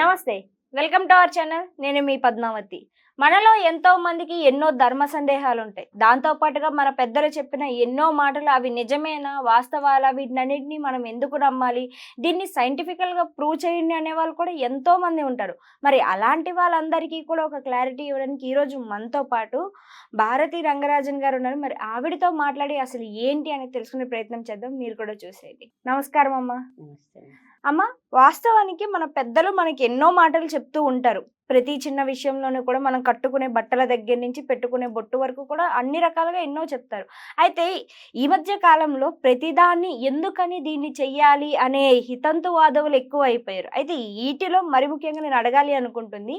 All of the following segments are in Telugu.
నమస్తే వెల్కమ్ టు అవర్ ఛానల్. నేను మీ పద్మావతి. మనలో ఎంతో మందికి ఎన్నో ధర్మ సందేహాలు ఉంటాయి దాంతో పాటుగా మన పెద్దలు చెప్పిన ఎన్నో మాటలు అవి నిజమేనా వాస్తవాలా? వీటినన్నింటినీ మనం ఎందుకు నమ్మాలి? దీన్ని సైంటిఫికల్గా ప్రూవ్ చేయండి అనే వాళ్ళు కూడా ఎంతో మంది ఉంటారు. మరి అలాంటి వాళ్ళందరికీ కూడా ఒక క్లారిటీ ఇవ్వడానికి ఈ రోజు మనతో పాటు భారతి రంగరాజన్ గారు ఉన్నారు. మరి ఆవిడతో మాట్లాడి అసలు ఏంటి అని తెలుసుకునే ప్రయత్నం చేద్దాం. మీరు కూడా చూసేయండి. నమస్కారం అమ్మా. నమస్తే. అమ్మ వాస్తవానికి మన పెద్దలు మనకి ఎన్నో మాటలు చెప్తూ ఉంటారు. ప్రతి చిన్న విషయంలోనూ కూడా మనం కట్టుకునే బట్టల దగ్గర నుంచి పెట్టుకునే బొట్టు వరకు కూడా అన్ని రకాలుగా ఎన్నో చెప్తారు. అయితే ఈ మధ్య కాలంలో ప్రతిదాన్ని ఎందుకని దీన్ని చెయ్యాలి అనే హితంతు వాదవులు ఎక్కువ అయిపోయారు అయితే వీటిలో మరి ముఖ్యంగా నేను అడగాలి అనుకుంటుంది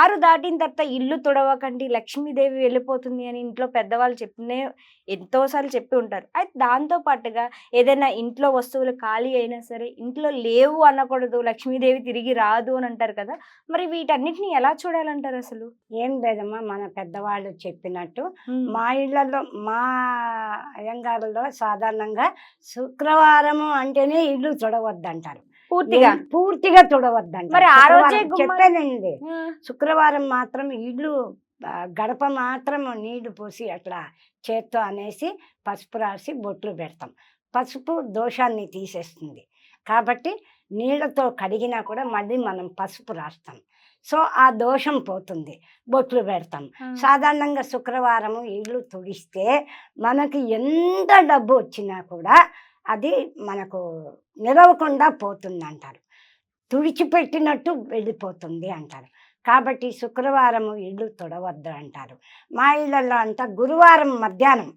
ఆరు దాటిన తర్వాత ఇల్లు తుడవకండి లక్ష్మీదేవి వెళ్ళిపోతుంది అని ఇంట్లో పెద్దవాళ్ళు చెప్పినే ఎంతోసార్లు చెప్పి ఉంటారు. అయితే దాంతో పాటుగా ఏదైనా ఇంట్లో వస్తువులు ఖాళీ అయినా సరే ఇంట్లో లేవు అనకూడదు లక్ష్మీదేవి తిరిగి రాదు అని అంటారు కదా మరి వీటన్నిటిని ఎలా చూడాలంటారు అసలు? ఏం లేదమ్మా. మన పెద్దవాళ్ళు చెప్పినట్టు మా ఇళ్ళలో మా అయ్యంగారులో సాధారణంగా శుక్రవారము అంటేనే ఇల్లు తుడవద్దంటారు. పూర్తిగా? పూర్తిగా తుడవద్దంటారు. మరి ఆ రోజే శుక్రవారం చెప్పానండి. శుక్రవారం మాత్రం ఇల్లు గడప మాత్రం నీళ్ళు పోసి అట్లా చేత్తో అనేసి పసుపు రాసి బొట్లు పెడతాం. పసుపు దోషాన్ని తీసేస్తుంది. కాబట్టి నీళ్ళతో కడిగినా కూడా మళ్ళీ మనం పసుపు రాస్తాం. సో ఆ దోషం పోతుంది. బొట్లు పెడతాం. సాధారణంగా శుక్రవారము ఇల్లు తుడిస్తే మనకి ఎంత డబ్బు వచ్చినా కూడా అది మనకు నిలవకుండా పోతుంది అంటారు తుడిచిపెట్టినట్టు వెళ్ళిపోతుంది అంటారు. కాబట్టి శుక్రవారము ఇల్లు తుడవద్దు అంటారు. మా ఇళ్ళల్లో అంట గురువారం మధ్యాహ్నం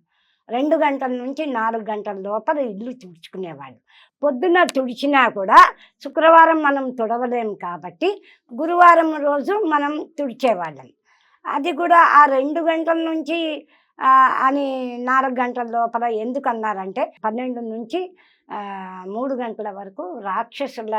రెండు గంటల నుంచి నాలుగు గంటల లోపల ఇల్లు తుడుచుకునేవాళ్ళు. పొద్దున తుడిచినా కూడా శుక్రవారం మనం తుడవలేం కాబట్టి గురువారం రోజు మనం తుడిచేవాళ్ళం. అది కూడా ఆ రెండు గంటల నుంచి అని నాలుగు గంటల లోపల ఎందుకు అన్నారంటే పన్నెండు నుంచి మూడు గంటల వరకు రాక్షసుల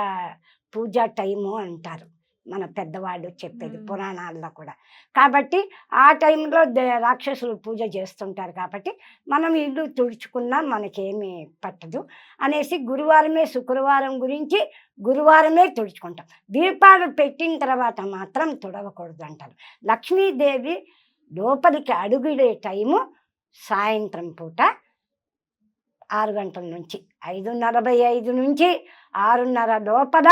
పూజ టైము అంటారు. మన పెద్దవాళ్ళు చెప్పేది. పురాణాల్లో కూడా. కాబట్టి ఆ టైంలో దే- రాక్షసులు పూజ చేస్తుంటారు కాబట్టి మనం ఇల్లు తుడుచుకున్నా మనకేమీ పట్టదు అనేసి గురువారమే శుక్రవారం గురించి గురువారమే తుడుచుకుంటాం. దీపాలు పెట్టిన తర్వాత మాత్రం తుడవకూడదు అంటారు లక్ష్మీదేవి లోపలికి అడుగుడే టైము సాయంత్రం పూట ఆరు గంటల నుంచి ఐదు నలభై ఐదు నుంచి ఆరున్నర లోపల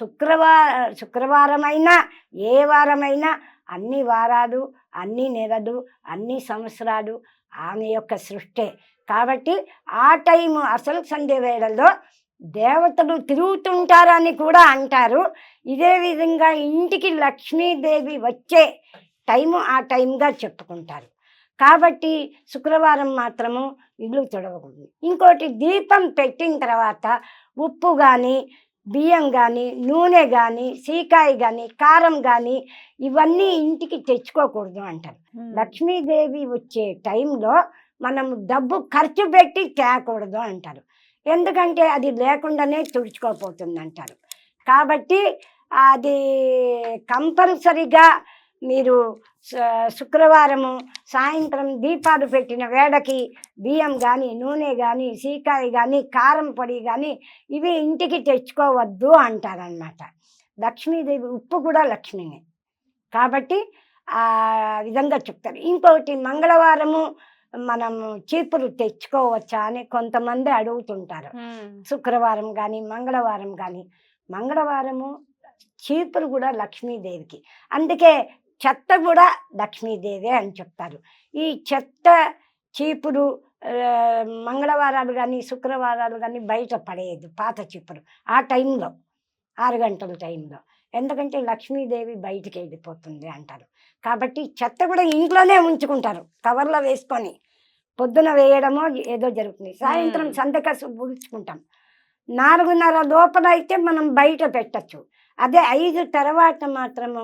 శుక్రవార శుక్రవారమైనా ఏ వారమైనా అన్ని వారాలు అన్ని నెలలు అన్ని సంవత్సరాలు ఆమె యొక్క సృష్టే. కాబట్టి ఆ టైము అసలు సంధ్య వేళల్లో దేవతలు తిరుగుతుంటారని కూడా అంటారు. ఇదే విధంగా ఇంటికి లక్ష్మీదేవి వచ్చే టైము ఆ టైంగా చెప్పుకుంటారు. కాబట్టి శుక్రవారం మాత్రము ఇల్లు తుడవకూడదు. ఇంకోటి దీపం పెట్టిన తర్వాత ఉప్పు కానీ బియ్యం కానీ నూనె కానీ సీకాయ కానీ కారం కానీ ఇవన్నీ ఇంటికి తెచ్చుకోకూడదు అంటారు. లక్ష్మీదేవి వచ్చే టైంలో మనం డబ్బు ఖర్చు పెట్టి తేకూడదు అంటారు. ఎందుకంటే అది లేకుండానే తుడుచుకోపోతుంది అంటారు కాబట్టి అది కంపల్సరిగా మీరు శుక్రవారము సాయంత్రం దీపాలు పెట్టిన వేళకి బియ్యం కానీ నూనె కానీ సీకాయ కానీ కారం పొడి కానీ ఇవి ఇంటికి తెచ్చుకోవద్దు అంటారనమాట లక్ష్మీదేవి ఉప్పు కూడా లక్ష్మినే. కాబట్టి ఆ విధంగా చెప్తారు. ఇంకొకటి మంగళవారము మనము చీపురు తెచ్చుకోవచ్చా అని కొంతమంది అడుగుతుంటారు. శుక్రవారం కానీ మంగళవారం కానీ మంగళవారము చీపురు కూడా లక్ష్మీదేవికి. అందుకే చెత్త కూడా లక్ష్మీదేవే అని చెప్తారు. ఈ చెత్త చీపురు మంగళవారాలు కానీ శుక్రవారాలు కానీ బయట పడేయద్దు పాత చీపురు. ఆ టైంలో ఆరు గంటల టైంలో. ఎందుకంటే లక్ష్మీదేవి బయటికి వెళ్ళిపోతుంది అంటారు. కాబట్టి చెత్త కూడా ఇంట్లోనే ఉంచుకుంటారు కవర్లో వేసుకొని. పొద్దున వేయడమో ఏదో జరుగుతుంది. సాయంత్రం. సంతకసు పుడుచుకుంటాం నాలుగున్నర లోపల అయితే మనం బయట పెట్టచ్చు. అదే ఐదు తర్వాత మాత్రము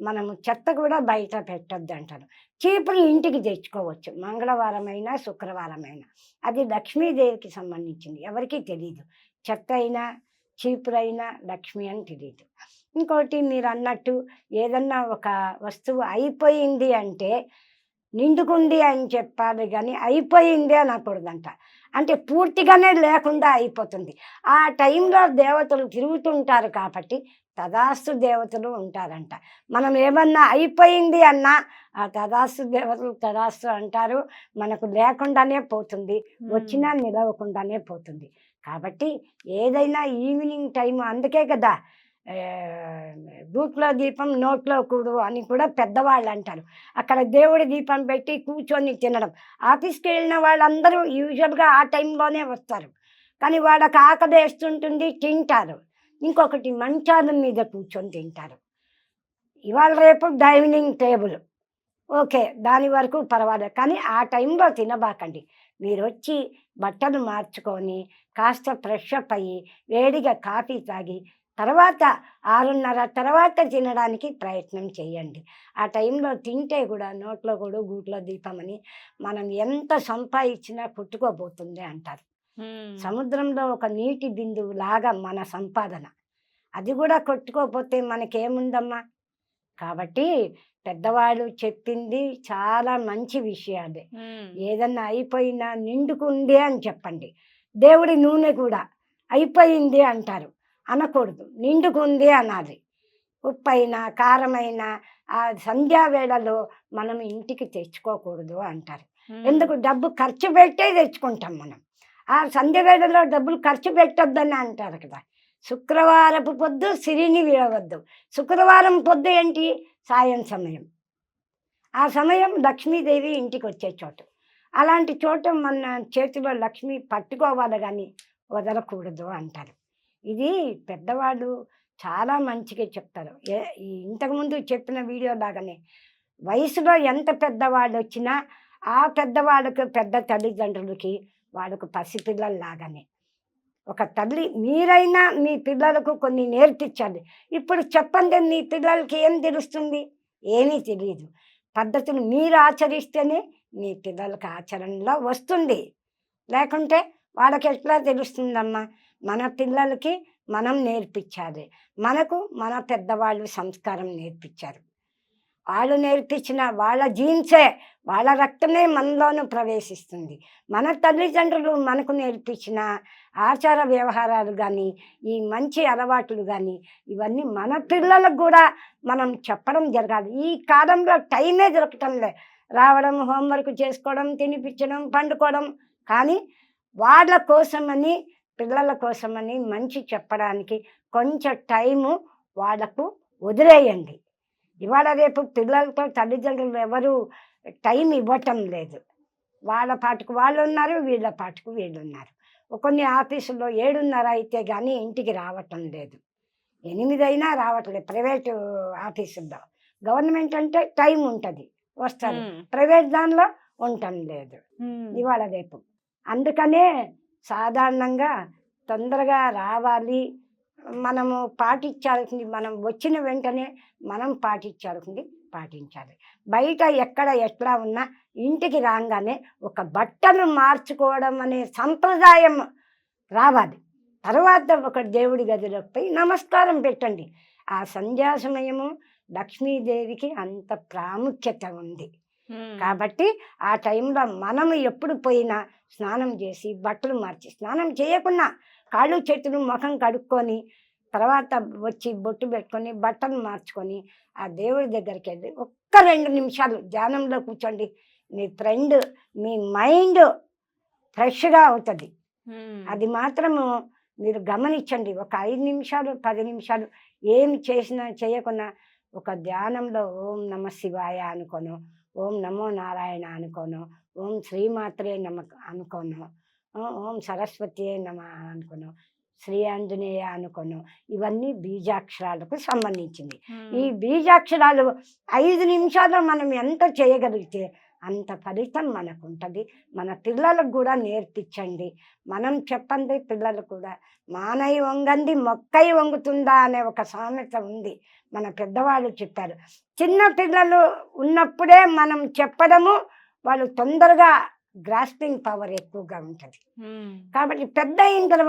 మనము చెత్త కూడా బయట పెట్టొద్దు అంటారు చీపురు ఇంటికి తెచ్చుకోవచ్చు. మంగళవారం అయినా శుక్రవారం అయినా అది లక్ష్మీదేవికి సంబంధించింది. ఎవరికీ తెలియదు చెత్త అయినా చీపురు అయినా లక్ష్మి అని తెలియదు ఇంకోటి మీరు అన్నట్టు ఏదన్నా ఒక వస్తువు అయిపోయింది అంటే నిండుకుంది అని చెప్పాలి కానీ అయిపోయింది అనకూడదంట. అంటే పూర్తిగానే లేకుండా అయిపోతుంది. ఆ టైంలో దేవతలు తిరుగుతుంటారు కాబట్టి తదాస్తు దేవతలు ఉంటారంట. మనం ఏమన్నా అయిపోయింది అన్నా ఆ తదాస్తు దేవతలు తదాస్తు అంటారు. మనకు లేకుండానే పోతుంది. వచ్చినా నిలవకుండానే పోతుంది. కాబట్టి ఏదైనా ఈవినింగ్ టైం అందుకే కదా ఆ, గూట్లో దీపం నోట్లో కూడు అని కూడా పెద్దవాళ్ళు అంటారు. అక్కడ దేవుడి దీపం పెట్టి కూర్చొని తినడం. ఆఫీస్కి వెళ్ళిన వాళ్ళందరూ యూజువల్గా ఆ టైంలోనే వస్తారు. కానీ వాళ్ళకి ఆకలి వేస్తుంటుంది తింటారు. ఇంకొకటి మంచాలం మీద కూర్చొని తింటారు. ఇవాళ రేపు డైనింగ్ టేబుల్. ఓకే దాని వరకు పర్వాలేదు. కానీ ఆ టైంలో తినబాకండి. మీరు వచ్చి బట్టలు మార్చుకొని కాస్త ఫ్రెష్ అప్ అయ్యి వేడిగా కాఫీ తాగి తర్వాత ఆరున్నర తర్వాత తినడానికి ప్రయత్నం చేయండి. ఆ టైంలో తింటే కూడా నోట్లో కూడా గూట్లో దీపమని మనం ఎంత సంపాదించినా కుట్టుకోబోతుంది అంటారు. సముద్రంలో ఒక నీటి బిందువు లాగా మన సంపాదన. అది కూడా కొట్టుకోపోతే మనకేముందమ్మా? కాబట్టి పెద్దవాళ్ళు చెప్పింది చాలా మంచి విషయాలే. ఏదన్నా అయిపోయినా నిండుకుంది అని చెప్పండి. దేవుడి నూనె కూడా అయిపోయింది అంటారు. అనకూడదు. నిండుకుంది అనాలి. ఉప్పైనా కారమైనా ఆ సంధ్యా వేళలో మనం ఇంటికి తెచ్చుకోకూడదు అంటారు. ఎందుకు? డబ్బు ఖర్చు పెట్టే తెచ్చుకుంటాం మనం. ఆ సంధ్యవేళలో డబ్బులు ఖర్చు పెట్టొద్దని అంటారు కదా. శుక్రవారపు పొద్దు సిరిని వీడవద్దు. శుక్రవారం పొద్దు ఏంటి? సాయం సమయం. ఆ సమయం లక్ష్మీదేవి ఇంటికి వచ్చే చోటు. అలాంటి చోట మన చేతిలో లక్ష్మి పట్టుకోవాలి కానీ వదలకూడదు అంటారు. ఇది పెద్దవాళ్ళు చాలా మంచిగా చెప్తారు. ఇంతకుముందు చెప్పిన వీడియో లాగానే వయసులో ఎంత పెద్దవాళ్ళు వచ్చినా ఆ పెద్దవాళ్ళకి పెద్ద తల్లిదండ్రులకి వాళ్ళకు పసిపిల్లల లాగానే ఒక తల్లి మీరైనా మీ పిల్లలకు కొన్ని నేర్పించాలి ఇప్పుడు చెప్పండి మీ పిల్లలకి ఏం తెలుస్తుంది? ఏమీ తెలియదు పద్ధతులు మీరు ఆచరిస్తేనే మీ పిల్లలకి ఆచరణలో వస్తుంది. లేకుంటే వాళ్ళకి ఎట్లా తెలుస్తుందమ్మా? మన పిల్లలకి మనం నేర్పించాలి. మనకు మన పెద్దవాళ్ళు సంస్కారం నేర్పించారు. వాళ్ళు నేర్పించిన వాళ్ళ జీన్సే వాళ్ళ రక్తమే మనలోనూ ప్రవేశిస్తుంది. మన తల్లిదండ్రులు మనకు నేర్పించిన ఆచార వ్యవహారాలు కానీ ఈ మంచి అలవాట్లు కానీ ఇవన్నీ మన పిల్లలకు కూడా మనం చెప్పడం జరగాలి. ఈ కాలంలో టైమే దొరకటం లే. రావడం హోంవర్క్ చేసుకోవడం తినిపించడం పండుకోవడం. కానీ వాళ్ళ కోసమని పిల్లల కోసమని మంచి చెప్పడానికి కొంచెం టైము వాళ్ళకు వదిలేయండి. ఇవాళ రేపు పిల్లలతో తల్లిదండ్రులు ఎవరు టైం ఇవ్వటం లేదు. వాళ్ళ పాటుకు వాళ్ళు ఉన్నారు వీళ్ళ పాటుకు వీళ్ళు ఉన్నారు. కొన్ని ఆఫీసుల్లో ఏడున్నర అయితే కానీ ఇంటికి రావటం లేదు. ఎనిమిది అయినా రావట్లేదు ప్రైవేటు ఆఫీసుల్లో. గవర్నమెంట్ అంటే టైం ఉంటుంది వస్తారు ప్రైవేట్ దానిలో ఉండటం లేదు. ఇవాళ రేపు. అందుకనే సాధారణంగా తొందరగా రావాలి మనము పాటించాల్సింది మనం వచ్చిన వెంటనే మనం పాటించాల్సింది పాటించాలి. బయట ఎక్కడ ఎట్లా ఉన్నా ఇంటికి రాగానే ఒక బట్టలు మార్చుకోవడం అనే సంప్రదాయం రావాలి. తర్వాత ఒక దేవుడి గదిలోకి పోయి నమస్కారం పెట్టండి. ఆ సంధ్యా సమయము లక్ష్మీదేవికి అంత ప్రాముఖ్యత ఉంది. కాబట్టి ఆ టైంలో మనం ఎప్పుడు పోయినా స్నానం చేసి బట్టలు మార్చి స్నానం చేయకుండా కాళ్ళు చేతులు ముఖం కడుక్కొని తర్వాత వచ్చి బొట్టు పెట్టుకొని బట్టలు మార్చుకొని ఆ దేవుడి దగ్గరికి వెళ్ళి ఒక్క రెండు నిమిషాలు ధ్యానంలో కూర్చోండి. మీ ఫ్రెండ్ మీ మైండ్ ఫ్రెష్గా అవుతుంది. అది మాత్రము మీరు గమనించండి. ఒక ఐదు నిమిషాలు పది నిమిషాలు ఏమి చేసినా చేయకున్నా ఒక ధ్యానంలో ఓం నమ శివాయ అనుకోను ఓం నమో నారాయణ అనుకోను ఓం శ్రీమాత్రే నమ అనుకోను. ఓ- సరస్వతి నమ అనుకోను శ్రీ ఆంజనేయ అనుకోను ఇవన్నీ బీజాక్షరాలకు సంబంధించింది ఈ బీజాక్షరాలు ఐదు నిమిషాల్లో మనం ఎంత చేయగలిగితే అంత ఫలితం మనకు ఉంటుంది మన పిల్లలకు కూడా నేర్పించండి. మనం చెప్పండి పిల్లలకు కూడా మానై వంగంది మొక్కై వంగుతుందా అనే ఒక సామెత ఉంది. మన పెద్దవాళ్ళు చెప్పారు. చిన్న పిల్లలు ఉన్నప్పుడే మనం చెప్పడము వాళ్ళు తొందరగా గ్రాస్పింగ్ పవర్ ఎక్కువగా ఉంటుంది. కాబట్టి పెద్ద అయిన